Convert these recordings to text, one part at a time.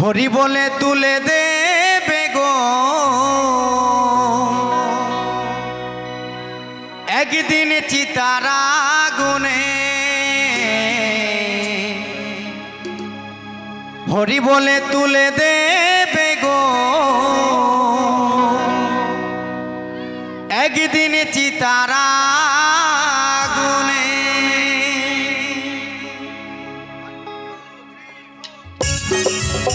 হরি বলে তুলে দেবে গো। একদিন চিতারা গুনে হরি বলে তুলে দেবে গো। একদিন চিতারা গুনে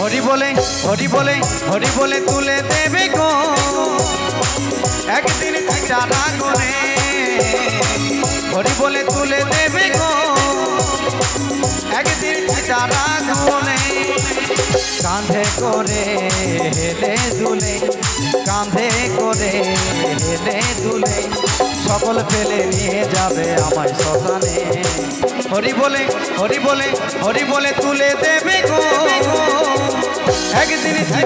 হরি বলে হরি বলে হরি বলে তুলে দেবে গো। একদিন চারা গনে হরি বলে তুলে দেবে গো। একদিন চারা গনে কাঁধে করে হেলে দুলে, কাঁধে করে হেলে দুলে, সকল ফেলে নিয়ে যাবে আমায় শ্মশানে হরি বলে হরি বলে হরি বলে তুলে দেবে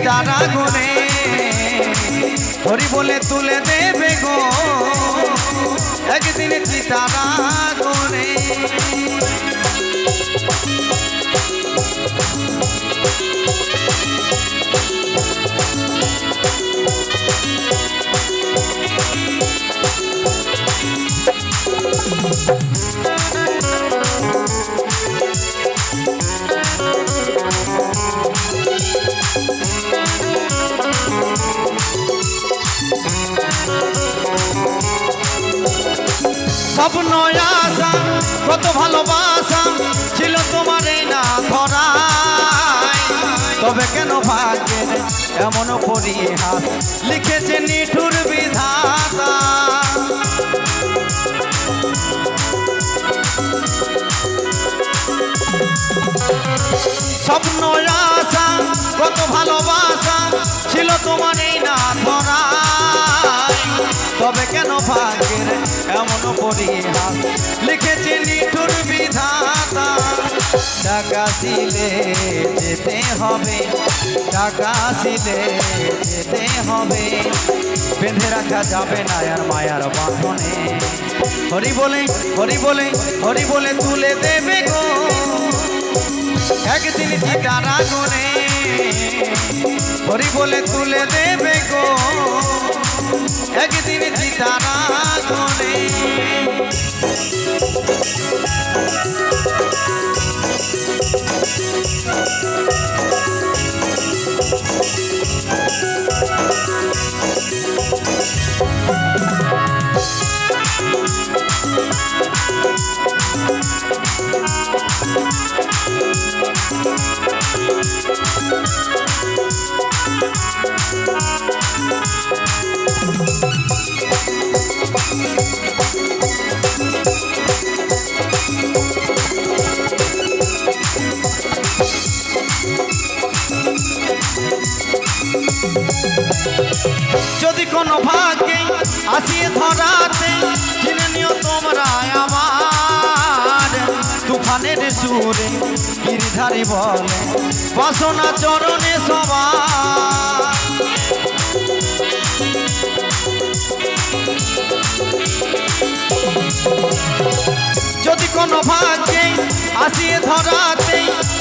সীতারা গুনে হরি বলে তুলে দেবে গো। একদিন সীতারা গুনে? স্বপ্ন আশা, কত ভালোবাসা ছিল তোমার এই না ধরায়। তবে কেন ভাগ্যের এমন পরিহাস লিখেছে নিঠুর বিধাতা? স্বপ্ন আশা কত ভালোবাসা ছিল তোমার এই না ধরায় তবে কেন ভাগ্যের এমন পরিহাস লিখেছে নিঠুর বিধাতা। টাকা সিলে যেতে হবে, টাকা সিলে যেতে হবে। বেঁধে রাখা যাবে না আর মায়ার বাঁধনে হরি বলে হরি বলে হরি বলে তুলে দেবে গো। একদিন চিতারা গুনে হরি বলে তুলে দেবে গো। একদিন চিতারা গুনে যদি কোনো ভাগ্যে আসিয়ে ধরাতে তুফানের সুরে গিরিধারী বলে, বাসনা চরণে সবার। যদি কোনো ভাগ্যে আসিয়ে ধরাতে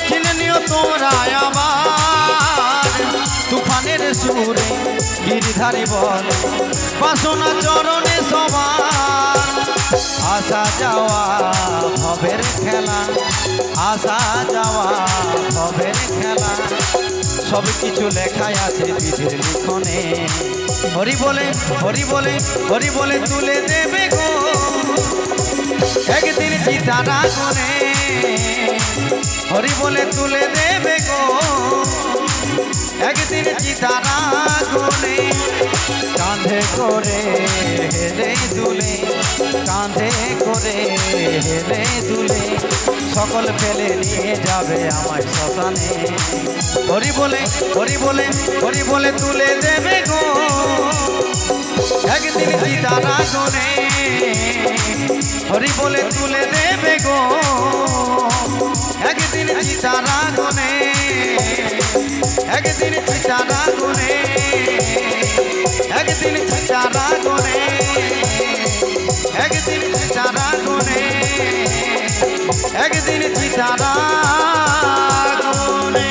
চিনে নিও তোমরা আমার তুফানের সুরে গিরিধারী বল, বাসনা চরণে সবার। আসা যাওয়া ভবের খেলা, আসা যাওয়া ভবের খেলা। সব কিছু লেখাই আছে বিধির লিখনে। হরি বলে হরি বলে হরি বলে তুলে দেবে গো। একদিন চিতারা কোনে হরি বলে তুলে দেবে গো। করে, হেলে দুলে, কাঁধে করে, হেলে দুলে, সকল ফেলে নিয়ে যাবে আমায় শ্মশানে। হরি বলে হরি বলে হরি বলে তুলে দেবে গো। একদিন চিতারা গুনে হরি বলে তুলে দেবে গো। একদিন চিতারা গুনে একদিন চিতারা গুনে একদিন চিতারা গুনে একদিন চিতারা গুনে একদিন চিতারা গুনে